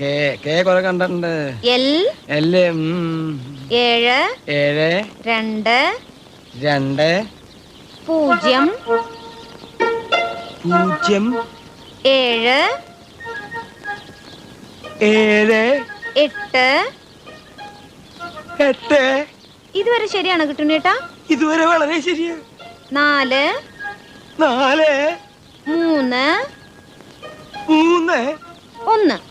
കണ്ടിട്ടുണ്ട്. എൽ എല്ലേ ഉം, ഏഴ് ഏഴ് രണ്ട് രണ്ട് പൂജ്യം പൂജ്യം ഏഴ് ഏഴ് എട്ട്. എട്ട്. ഇതുവരെ ശരിയാണ് കിട്ടുന്നേട്ടാ ഇതുവരെ വളരെ ശരിയാണ് നാല് നാല് മൂന്ന് മൂന്ന് ഒന്ന്.